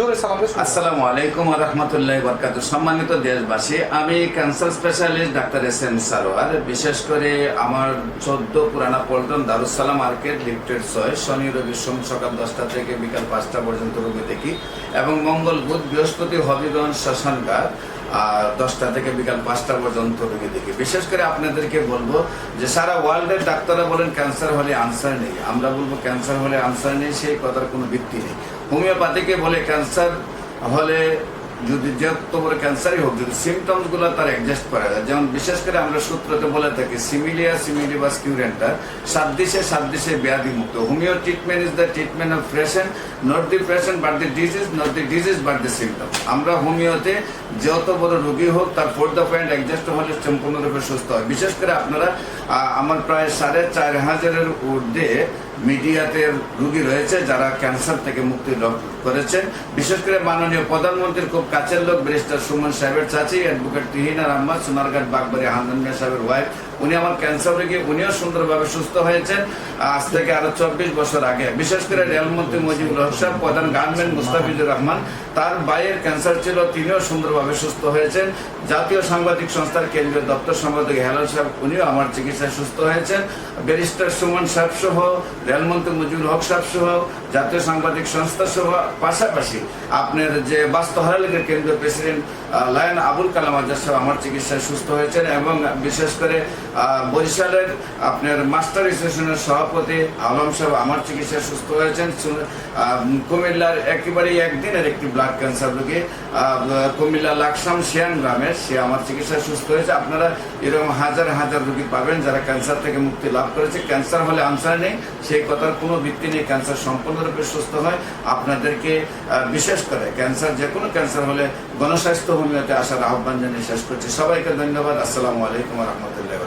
জোরে সালাম। আসসালামু আলাইকুম রহমতুল্লাহ বরকাত সম্মানিত দেশবাসী, আমি ক্যান্সার স্পেশালিস্ট ডাক্তার এস এম সারোয়ার। বিশেষ করে আমার চোদ্দ পুরানা পল্টন দারুসালাম মার্কেট লিফটেড সয় শনি, রবি, সোম সকাল দশটা থেকে বিকাল পাঁচটা পর্যন্ত রোগী দেখি। এবং মঙ্গল বুধ বৃহস্পতি হবিগঞ্জ শ্মশানঘাট। দশটা থেকে বিকাল পাঁচটা পর্যন্ত রোগী দেখি। বিশেষ করে আপনাদেরকে বলব যে সারা ওয়ার্ল্ডের ডাক্তাররা বলেন ক্যান্সার হলে আনসার নেই। আমরা বলব ক্যান্সার হলে আনসার নেই, সেই কথার কোনো ভিত্তি নেই। হোমিওপ্যাথিকে বলে ক্যান্সার হলে যদি যত বড় ক্যান্সারই হোক, যদি সিমটমসগুলো তার অ্যাডজাস্ট করা যায়, যেমন বিশেষ করে আমরা সূত্রতে বলে থাকি সিমিলিয়া সিমিলিবাস কিউরেন্টার সাত দিশে সাত দিশে ব্যাধি মুক্ত homeo treatment is the treatment of patient not the patient but the disease not the disease but the symptom আমরা হোমিওতে যত বড় রোগী হোক, তার ফোর দ্য পয়েন্ট অ্যাডজাস্ট হলে সম্পূর্ণরূপে সুস্থ হয়। বিশেষ করে আপনারা আমার প্রায় সাড়ে চার হাজারের ঊর্ধ্বে মিডিয়াতে রোগী রয়েছে যারা ক্যান্সার থেকে মুক্তি লাভ করেছেন বিশেষ করে মাননীয় প্রধানমন্ত্রীর খুব কাছের লোক ব্যারিস্টার সুমন সাহেবের চাচি, অ্যাডভোকেট তিহিনা রহমান সোনারঘাট বাগবাড়ি হান্দান মিয়া সাহেবের ওয়াইফ উনি আমার ক্যান্সার রোগী, উনিও সুন্দরভাবে সুস্থ হয়েছেন, আজ থেকে আরও চব্বিশ বছর আগে। বিশেষ করে রেলমন্ত্রী মুজিবুল হক সাহেব, প্রধান গার্মেন্ট মুস্তাফিজুর রহমান, তার বাইয়ের ক্যান্সার ছিল, তিনিও সুন্দরভাবে সুস্থ হয়েছেন। জাতীয় সাংবাদিক সংস্থার কেন্দ্রীয় দপ্তর সম্পাদক হেলাল সাহেব, উনিও আমার চিকিৎসায় সুস্থ হয়েছেন। ব্যারিস্টার সুমন সাহেব সহ রেলমন্ত্রী মজুর হক সাহেব সহ, জাতীয় সাংবাদিক সংস্থা সহ, পাশাপাশি আপনার যে বাস্তহারা লীগের কেন্দ্রীয় প্রেসিডেন্ট লায়ন আবুল কালাম আজাদ সাহেব আমার চিকিৎসায় সুস্থ হয়েছেন এবং বিশেষ করে বরিশালের আপনার মাস্টার অ্যাসোসিয়েশনের সভাপতি আলম সাহেব আমার চিকিৎসায় সুস্থ হয়েছেন। কুমিল্লার একেবারেই একদিনের একটি ব্লাড ক্যান্সার রোগী কুমিল্লা লাকসাম শিয়ান গ্রামের সে আমার চিকিৎসায় সুস্থ হয়েছে। আপনারা এরকম হাজার হাজার রোগী পাবেন যারা ক্যান্সার থেকে মুক্তি লাভ করেছে। ক্যান্সার হলে আনসার নেই সেই কথার কোনো ভিত্তি নেই ক্যান্সার সম্পূর্ণরূপে সুস্থ হয়, আপনাদেরকে বিশেষ করে ক্যান্সার যে কোনো ক্যান্সার হলে গণস্বাস্থ্য ভূমিতে আসার আহ্বান জানিয়ে শেষ করছি। সবাইকে ধন্যবাদ, আসসালামু আলাইকুম রহমতুল্লাহ